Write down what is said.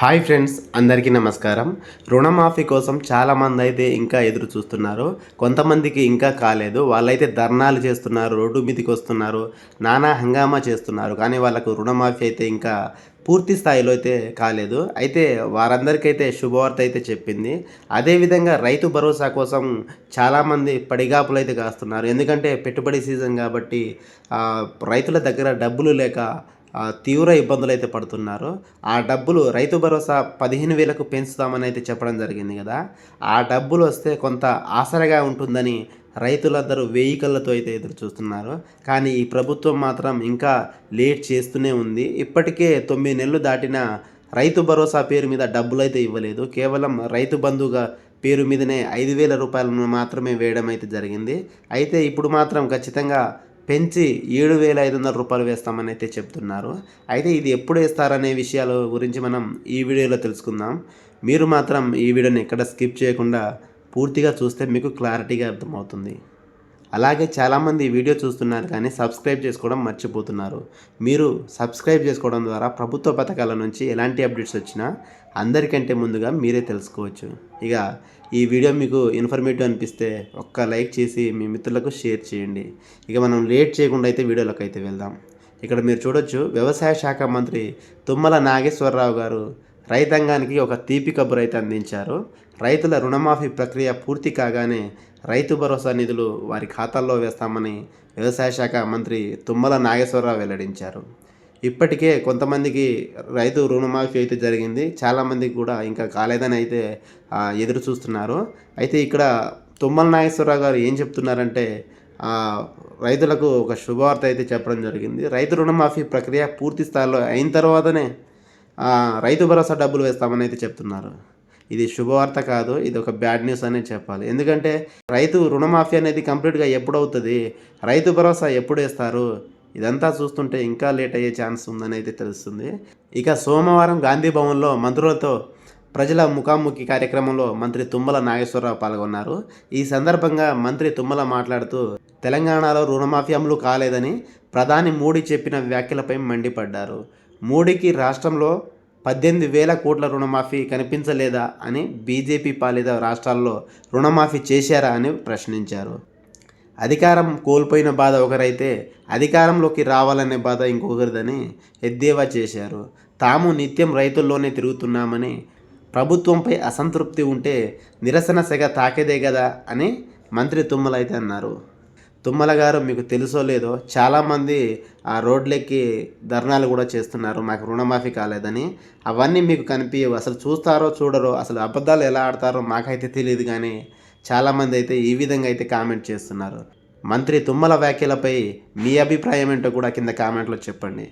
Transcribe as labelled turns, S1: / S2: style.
S1: Hi friends అందరికీ నమస్కారం. రుణమాఫీ కోసం చాలామంది అయితే ఇంకా ఎదురు చూస్తున్నారు కొంతమందికి ఇంకా కాలేదు. వాళ్ళైతే ధర్నాలు చేస్తున్నారు రోడ్డు మీదకి వస్తున్నారు నానా హంగామా చేస్తున్నారు. కానీ వాళ్ళకు రుణమాఫీ అయితే ఇంకా పూర్తి స్థాయిలో అయితే కాలేదు. అయితే వారందరికైతే శుభవార్త అయితే చెప్పింది. అదేవిధంగా రైతు భరోసా కోసం చాలామంది పడిగాపులు అయితే కాస్తున్నారు. ఎందుకంటే పెట్టుబడి సీజన్ కాబట్టి రైతుల దగ్గర డబ్బులు లేక తీవ్ర ఇబ్బందులు అయితే పడుతున్నారు. ఆ డబ్బులు రైతు భరోసా పదిహేను వేలకు పెంచుతామని అయితే చెప్పడం జరిగింది కదా. ఆ డబ్బులు వస్తే కొంత ఆసరగా ఉంటుందని రైతులందరూ వెయ్యి అయితే ఎదురు చూస్తున్నారు. కానీ ఈ ప్రభుత్వం మాత్రం ఇంకా లేట్ చేస్తూనే ఉంది. ఇప్పటికే తొమ్మిది నెలలు దాటిన రైతు భరోసా పేరు మీద డబ్బులు అయితే ఇవ్వలేదు. కేవలం రైతు బంధుగా పేరు మీదనే ఐదు వేల రూపాయలను మాత్రమే వేయడం అయితే జరిగింది. అయితే ఇప్పుడు మాత్రం ఖచ్చితంగా పెంచి ఏడు వేల ఐదు వందల రూపాయలు వేస్తామని అయితే చెప్తున్నారు. అయితే ఇది ఎప్పుడు వేస్తారనే విషయాల గురించి మనం ఈ వీడియోలో తెలుసుకుందాం. మీరు మాత్రం ఈ వీడియోని ఎక్కడ స్కిప్ చేయకుండా పూర్తిగా చూస్తే మీకు క్లారిటీగా అర్థమవుతుంది. అలాగే చాలామంది వీడియో చూస్తున్నారు కానీ సబ్స్క్రైబ్ చేసుకోవడం మర్చిపోతున్నారు. మీరు సబ్స్క్రైబ్ చేసుకోవడం ద్వారా ప్రభుత్వ పథకాల నుంచి ఎలాంటి అప్డేట్స్ వచ్చినా అందరికంటే ముందుగా మీరే తెలుసుకోవచ్చు. ఇక ఈ వీడియో మీకు ఇన్ఫర్మేటివ్ అనిపిస్తే ఒక్క లైక్ చేసి మీ మిత్రులకు షేర్ చేయండి. ఇక మనం లేట్ చేయకుండా అయితే వీడియోలోకి అయితే వెళ్దాం. ఇక్కడ మీరు చూడొచ్చు వ్యవసాయ శాఖ మంత్రి తుమ్మల నాగేశ్వరరావు గారు రైతాంగానికి ఒక తీపి కబురు అయితే అందించారు. రైతుల రుణమాఫీ ప్రక్రియ పూర్తి కాగానే రైతు భరోసా నిధులు వారి ఖాతాల్లో వేస్తామని వ్యవసాయ శాఖ మంత్రి తుమ్మల నాగేశ్వరరావు వెల్లడించారు. ఇప్పటికే కొంతమందికి రైతు రుణమాఫీ అయితే జరిగింది. చాలామందికి కూడా ఇంకా కాలేదని అయితే ఎదురు చూస్తున్నారు. అయితే ఇక్కడ తుమ్మల నాగేశ్వరరావు గారు ఏం చెప్తున్నారంటే రైతులకు ఒక శుభవార్త అయితే చెప్పడం జరిగింది. రైతు రుణమాఫీ ప్రక్రియ పూర్తి స్థాయిలో అయిన తర్వాతనే రైతు భరోసా డబ్బులు వేస్తామని అయితే చెప్తున్నారు. ఇది శుభవార్త కాదు ఇది ఒక బ్యాడ్ న్యూస్ అనే చెప్పాలి. ఎందుకంటే రైతు రుణమాఫీ అనేది కంప్లీట్గా ఎప్పుడవుతుంది? రైతు భరోసా ఎప్పుడు వేస్తారు? ఇదంతా చూస్తుంటే ఇంకా లేట్ అయ్యే ఛాన్స్ ఉందని అయితే తెలుస్తుంది. ఇక సోమవారం గాంధీ భవన్లో మంత్రులతో ప్రజల ముఖాముఖి కార్యక్రమంలో మంత్రి తుమ్మల నాగేశ్వరరావు పాల్గొన్నారు. ఈ సందర్భంగా మంత్రి తుమ్మల మాట్లాడుతూ తెలంగాణలో రుణమాఫీ అమలు కాలేదని ప్రధాని మోడీ చెప్పిన వ్యాఖ్యలపై మండిపడ్డారు. మోడీకి రాష్ట్రంలో పద్దెనిమిది వేల కోట్ల రుణమాఫీ కనిపించలేదా అని బీజేపీ పాలిత రాష్ట్రాల్లో రుణమాఫీ చేశారా అని ప్రశ్నించారు. అధికారం కోల్పోయిన బాధ ఒకరైతే అధికారంలోకి రావాలనే బాధ ఇంకొకరిదని ఎద్దేవా చేశారు. తాము నిత్యం రైతుల్లోనే తిరుగుతున్నామని ప్రభుత్వంపై అసంతృప్తి ఉంటే నిరసన సెగ తాకేదే కదా అని మంత్రి తుమ్మలైతే అన్నారు. తుమ్మల గారు మీకు తెలుసో లేదో చాలామంది ఆ రోడ్లెక్కి ధర్నాలు కూడా చేస్తున్నారు మాకు రుణమాఫీ కాలేదని. అవన్నీ మీకు కనిపించవు అసలు చూస్తారో చూడరో అసలు అబద్ధాలు ఎలా ఆడతారో మాకైతే తెలియదు కానీ చాలామంది అయితే ఈ విధంగా అయితే కామెంట్ చేస్తున్నారు. మంత్రి తుమ్మల వ్యాఖ్యలపై మీ అభిప్రాయం ఏంటో కూడా కింద కామెంట్లో చెప్పండి.